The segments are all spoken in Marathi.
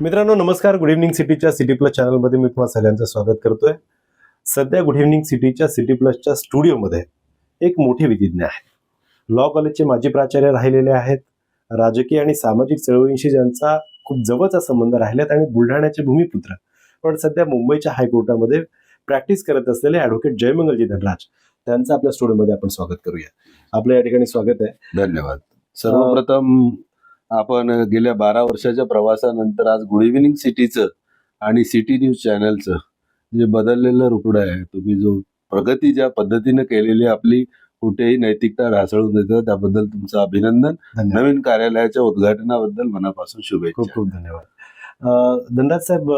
मित्रांनो नमस्कार. गुड इव्हनिंग सिटीच्या सिटी प्लस चॅनलमध्ये मी तुम्हाला सगळ्यांचं स्वागत करतोय. सध्या गुड इव्हनिंग सिटीच्या सिटी प्लसच्या स्टुडिओमध्ये एक मोठे विधिज्ञ आहे. लॉ कॉलेजचे माजी प्राचार्य राहिलेले आहेत. राजकीय आणि सामाजिक चळवळींशी ज्यांचा खूप जवळचा संबंध राहिलेत आणि बुलढाण्याचे भूमिपुत्र. पण सध्या मुंबईच्या हायकोर्टामध्ये प्रॅक्टिस करत असलेले ॲडव्होकेट जयमंगलजी धनराज त्यांचं आपल्या स्टुडिओमध्ये आपण स्वागत करूया. आपलं या ठिकाणी स्वागत आहे. धन्यवाद. सर्वप्रथम आपण गेल्या बारा वर्षाच्या प्रवासानंतर आज गुड इव्हिनिंग सिटीचं आणि सिटी न्यूज चॅनलचं जे बदललेलं रुपडं आहे तुम्ही जो प्रगती ज्या पद्धतीने केलेली आपली कुठेही नैतिकता ढासळून देतं त्याबद्दल तुमचं अभिनंदन. धन्यवाद. नवीन कार्यालयाच्या उद्घाटनाबद्दल मनापासून खूप शुभेच्छा. खूप धन्यवाद. अं, धनराज साहेब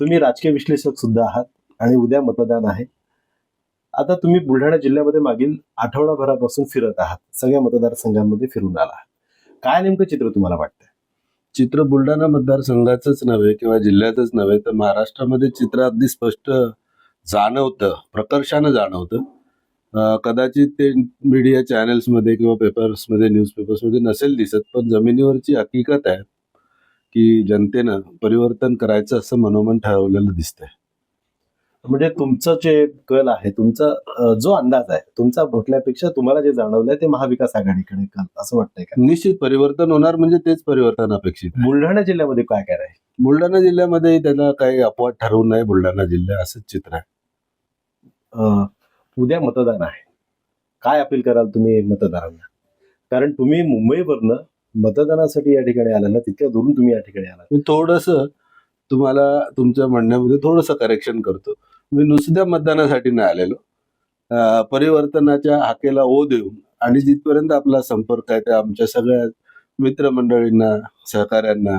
तुम्ही राजकीय विश्लेषक सुद्धा आहात आणि उद्या मतदान आहे. आता तुम्ही बुलढाणा जिल्ह्यामध्ये मागील आठवडाभरापासून फिरत आहात. सगळ्या मतदारसंघांमध्ये फिरून आला आहात काय नेमकं चित्र तुम्हाला वाटतं चित्र बुलढाणा मतदारसंघाचंच नव्हे किंवा जिल्ह्यातच नव्हे तर महाराष्ट्रामध्ये चित्र अगदी स्पष्ट जाणवतं प्रकर्षानं जाणवतं. कदाचित ते मीडिया चॅनल्समध्ये किंवा पेपर्समध्ये न्यूजपेपर्समध्ये नसेल दिसत पण जमिनीवरची हकीकत आहे की जनतेनं परिवर्तन करायचं असं मनोमन ठरवलेलं दिसतंय. म्हणजे तुमचं जे कल आहे तुमचा जो अंदाज आहे तुमचा म्हटल्यापेक्षा तुम्हाला जे जाणवलंय ते महाविकास आघाडीकडे कल असं वाटतंय का? निश्चित परिवर्तन होणार म्हणजे तेच परिवर्तन अपेक्षित आहे. बुलढाणा जिल्ह्यामध्ये काय काय राहील? बुलढाणा जिल्ह्यामध्ये त्याला काही अपवाद ठरवू नये बुलढाणा जिल्हा असंच चित्र आहे. उद्या मतदान आहे. काय अपील कराल तुम्ही मतदारांना? कारण तुम्ही मुंबईवरनं मतदानासाठी या ठिकाणी आला ना तितक्या दुरून तुम्ही या ठिकाणी आला मी थोडस तुम्हाला तुमच्या म्हणण्यामध्ये थोडंसं करेक्शन करतो. मी नुसत्या मतदानासाठी नाही आलेलो. परिवर्तनाच्या हाकेला ओ देऊन आणि जिथपर्यंत आपला संपर्क आहे त्या आमच्या सगळ्या मित्रमंडळींना सहकाऱ्यांना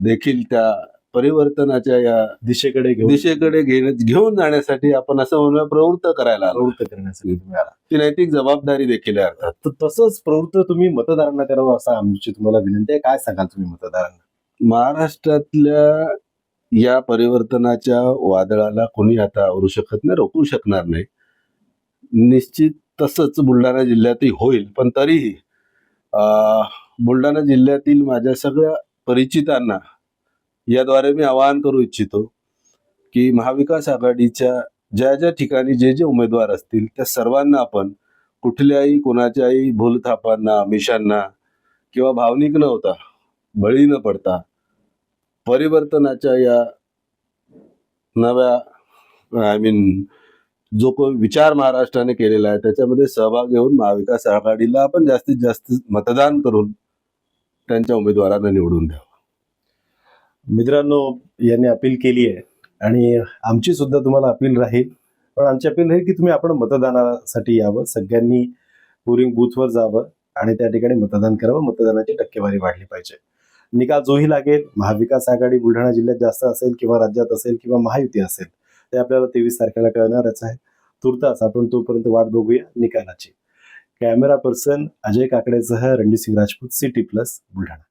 देखील त्या परिवर्तनाच्या या दिशेकडे दिशेकडे घेऊन जाण्यासाठी आपण असं म्हणूया प्रवृत्त करायला प्रवृत्त करण्यासाठी तुम्ही आला. ती नैतिक जबाबदारी देखील आहे अर्थात. तर तसंच प्रवृत्त तुम्ही मतदारांना करावं असं आमची तुम्हाला विनंती आहे. काय सांगाल तुम्ही मतदारांना? महाराष्ट्रातल्या या परिवर्तनाच्या वादळाला कोणी आता आवरू शकत नाही रोखू शकणार नाही. निश्चित तसंच बुलढाणा जिल्ह्यातही होईल पण तरीही बुलढाणा जिल्ह्यातील माझ्या सगळ्या परिचितांना याद्वारे मी आवाहन करू इच्छितो की महाविकास आघाडीच्या ज्या ज्या ठिकाणी जे जे उमेदवार असतील त्या सर्वांना आपण कुठल्याही कोणाच्याही भूलथापांना अमिषांना किंवा भावनिक न होता बळी न पडता परिवर्तनाच्या या नव्या आय मीन जो कोण विचार महाराष्ट्राने केलेला आहे त्याच्यामध्ये सहभाग घेऊन महाविकास आघाडीला आपण जास्तीत जास्त मतदान करून त्यांच्या उमेदवारांना निवडून द्यावं. मित्रांनो यांनी अपील केली आहे. आणि आमची सुद्धा तुम्हाला अपील राहील. पण आमची अपील आहे की तुम्ही आपण मतदानासाठी यावं. सगळ्यांनी पोलिंग बूथवर जावं आणि त्या ठिकाणी मतदान करावं. मतदानाची टक्केवारी वाढली पाहिजे. निकाल जोही लागेल महाविकास आघाडी बुलढाणा जिल्ह्यात जास्त असेल किंवा राज्यात असेल किंवा महायुती असेल ते आपल्याला तेवीस तारखेला कळणारच आहे. तुर्तास आपण तोपर्यंत वाट बघूया निकालाची. कॅमेरा पर्सन अजय काकडेसह रणजित सिंग राजपूत सिटी प्लस बुलढाणा.